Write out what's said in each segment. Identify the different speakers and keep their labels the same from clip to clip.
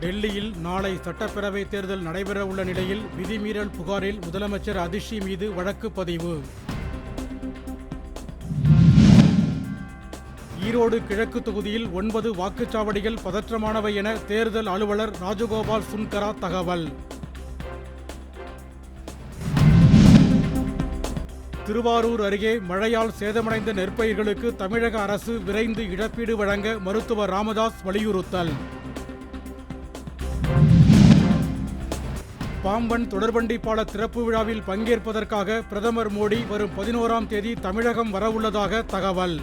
Speaker 1: டெல்லியில் நாளை சட்டப்பேரவை தேர்தல் நடைபெறவுள்ள நிலையில் விதிமீறல் புகாரில் முதலமைச்சர் அதிஷி மீது வழக்கு பதிவு. ஈரோடு கிழக்கு தொகுதியில் ஒன்பது வாக்குச்சாவடிகள் பதற்றமானவை என தேர்தல் அலுவலர் ராஜகோபால் சுன்கரா தகவல். திருவாரூர் அருகே மழையால் சேதமடைந்த நெற்பயிர்களுக்கு தமிழக அரசு விரைந்து இழப்பீடு வழங்க மருத்துவர் ராமதாஸ் வலியுறுத்தல். பாம்பன் தொடர்வண்டி பால திறப்பு விழாவில் பங்கேற்பதற்காக பிரதமர் மோடி வரும் பதினோராம் தேதி தமிழகம் வரவுள்ளதாக தகவல்.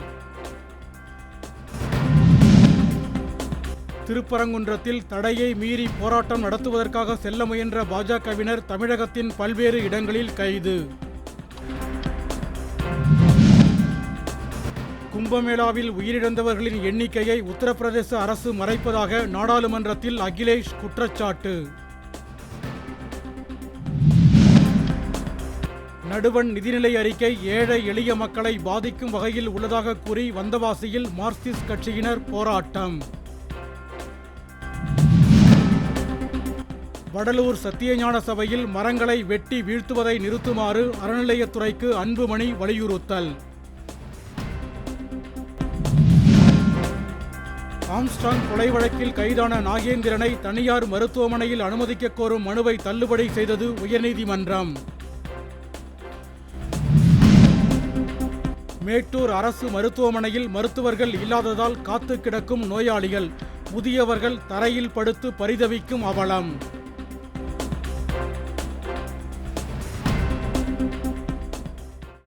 Speaker 1: திருப்பரங்குன்றத்தில் தடையை மீறி போராட்டம் நடத்துவதற்காக செல்ல முயன்ற பாஜகவினர் தமிழகத்தின் பல்வேறு இடங்களில் கைது. கும்பமேளாவில் உயிரிழந்தவர்களின் எண்ணிக்கையை உத்தரப்பிரதேச அரசு மறைப்பதாக நாடாளுமன்றத்தில் அகிலேஷ் குற்றச்சாட்டு. நடுவண் நிதிநிலை அறிக்கை ஏழை எளிய மக்களை பாதிக்கும் வகையில் உள்ளதாக கூறி வந்தவாசியில் மார்க்சிஸ்ட் கட்சியினர் போராட்டம். வடலூர் சத்தியஞான சபையில் மரங்களை வெட்டி வீழ்த்துவதை நிறுத்துமாறு அறநிலையத்துறைக்கு அன்புமணி வலியுறுத்தல். ஆம்ஸ்டாங் கொலை வழக்கில் கைதான நாகேந்திரனை தனியார் மருத்துவமனையில் அனுமதிக்க கோரும் மனுவை தள்ளுபடி செய்தது உயர்நீதிமன்றம். மேட்டூர் அரசு மருத்துவமனையில் மருத்துவர்கள் இல்லாததால் காத்து கிடக்கும் நோயாளிகள் முதியவர்கள் தரையில் படுத்து பரிதவிக்கும் அவலம்.